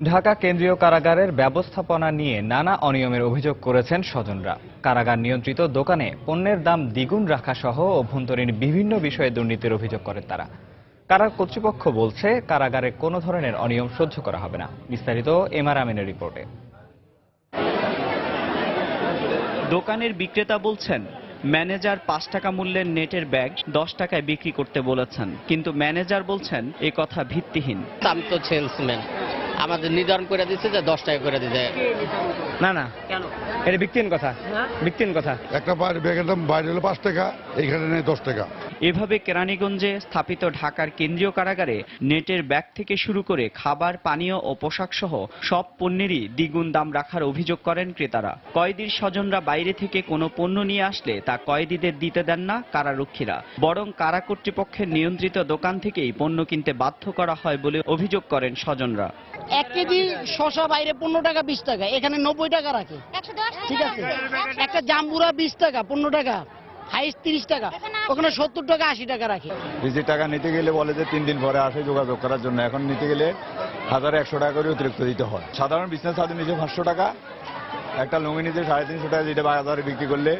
ঢাকা কেন্দ্রীয় কারাগারের ব্যবস্থাপনা নিয়ে নানা অনিয়মের অভিযোগ করেছেন স্বজনরা। কারাগার নিয়ন্ত্রিত দোকানে পণ্যের দাম দ্বিগুণ রাখা সহ অভ্যন্তরীণ বিভিন্ন বিষয়ে দুর্নীতির অভিযোগ করেন তারা। কারার কর্তৃপক্ষ বলছে কারাগারে কোনো ধরনের অনিয়ম সহ্য করা হবে না। বিস্তারিত এমআর আমিনের রিপোর্টে। দোকানের বিক্রেতা বলছেন ম্যানেজার পাঁচ টাকা মূল্যের নেটের ব্যাগ দশ টাকায় বিক্রি করতে বলেছেন। কিন্তু ম্যানেজার বলছেন এ কথা ভিত্তিহীন। আমি তো সেলসম্যান আমাদের নির্ধারণ করে দিচ্ছে যে দশ টাকা করে দিতে না না। কেন? এটা বিক্রিন কথা। বিক্রিন কথা। একটা বাইরে ব্যাগের দাম বাইরে হলে পাঁচ টাকা এইখানে নেই দশ টাকা। এভাবে কেরানীগঞ্জে স্থাপিত ঢাকার কেন্দ্রীয় কারাগারে নেটের ব্যাগ থেকে শুরু করে খাবার পানীয় ও পোশাক সহ সব পণ্যেরই দ্বিগুণ দাম রাখার অভিযোগ করেন ক্রেতারা। কয়েদির স্বজনরা বাইরে থেকে কোনো পণ্য নিয়ে আসলে তা কয়েদিদের দিতে দেন না কারারক্ষীরা। বরং কারা কর্তৃপক্ষের নিয়ন্ত্রিত দোকান থেকেই পণ্য কিনতে বাধ্য করা হয় বলে অভিযোগ করেন স্বজনরা। এক কেজি শশা বাইরে পনেরো টাকা বিশ টাকা এখানে নব্বই টাকা রাখে। ঠিক আছে? একটা জাম্বুরা বিশ টাকা পনেরো টাকা। হাইস তিরিশ টাকা। ওখানে সত্তর টাকা আশি টাকা রাখে। বেশি টাকা নিতে গেলে বলে যে তিন দিন পরে আসে যোগাযোগ করার জন্য। এখন নিতে গেলে হাজার একশো টাকা করে অতিরিক্ত দিতে হয়। সাধারণ বিজনেস সাথে নিজে পাঁচশো টাকা। একটা লুঙ্গি নিতে সাড়ে তিনশো টাকা যেটা বাজারে বিক্রি করলে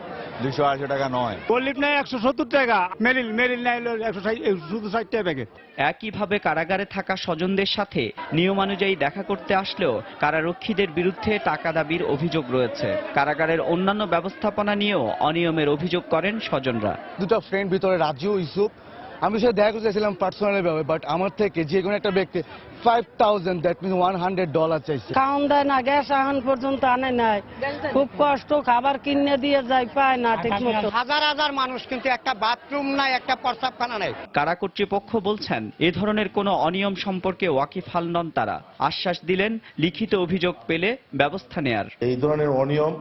দুশো আড়াইশো টাকা নয়। পল্লিপ নেয় একশো সত্তর টাকা। মেরিল মেরিল নেয় একশো শুধু ষাট টাকা প্যাকেট একইভাবে কারাগারে থাকা স্বজনদের সাথে নিয়মানুযায়ী দেখা করতে আসলেও কারারক্ষীদের বিরুদ্ধে টাকা দাবির অভিযোগ রয়েছে। কারাগারের অন্যান্য ব্যবস্থাপনা নিয়েও অনিয়মের অভিযোগ করেন স্বজনরা। দুটো ফ্রেন্ড ভিতরে রাজু ইউসুফ আমি সাথে দেখা করতে চাইছিলাম পার্সোনালি ভাবে বাট আমার থেকে যে কোনো একটা ব্যক্তি five thousand that mean one hundred dollar চাইছে। খাওন দেয় না গ্যাস এখন পর্যন্ত আনে নাই। খুব কষ্ট খাবার কিনে দিয়ে যায় পায় না ঠিক মতো। হাজার। হাজার মানুষ কিন্তু একটা বাথরুম নাই একটা প্রস্রাবখানা নাই। কারা কর্তৃপক্ষ বলছেন এ ধরনের কোনো অনিয়ম সম্পর্কে ওয়াকিফাল নন তারা। আশ্বাস দিলেন লিখিত অভিযোগ পেলে ব্যবস্থা নেয়ার। এই ধরনের অনিয়ম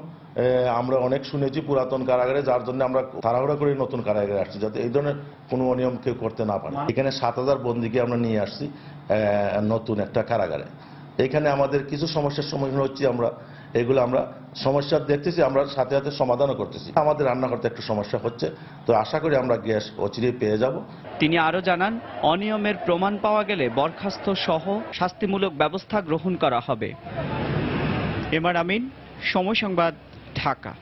আমরা অনেক শুনেছি পুরাতন কারাগারে, যার জন্য আমরা তাড়াহুড়া করে নতুন কারাগারে আসছি, যাতে এই ধরনের কোনো অনিয়ম কেউ করতে না পারে। এখানে সাত হাজার বন্দিকে আমরা নিয়ে আসছি নতুন একটা কারাগারে। এখানে আমাদের কিছু সমস্যার সম্মুখীন হচ্ছি আমরা, এগুলো আমরা সমস্যা দেখতেছি, আমরা সাথে সাথে সমাধানও করতেছি। আমাদের রান্না করতে একটু সমস্যা হচ্ছে, তো আশা করি আমরা গ্যাস অচিরেই পেয়ে যাব। তিনি আরও জানান, অনিয়মের প্রমাণ পাওয়া গেলে বরখাস্ত সহ শাস্তিমূলক ব্যবস্থা গ্রহণ করা হবে। এমআর আমিন, সময় সংবাদ। ঢাকা।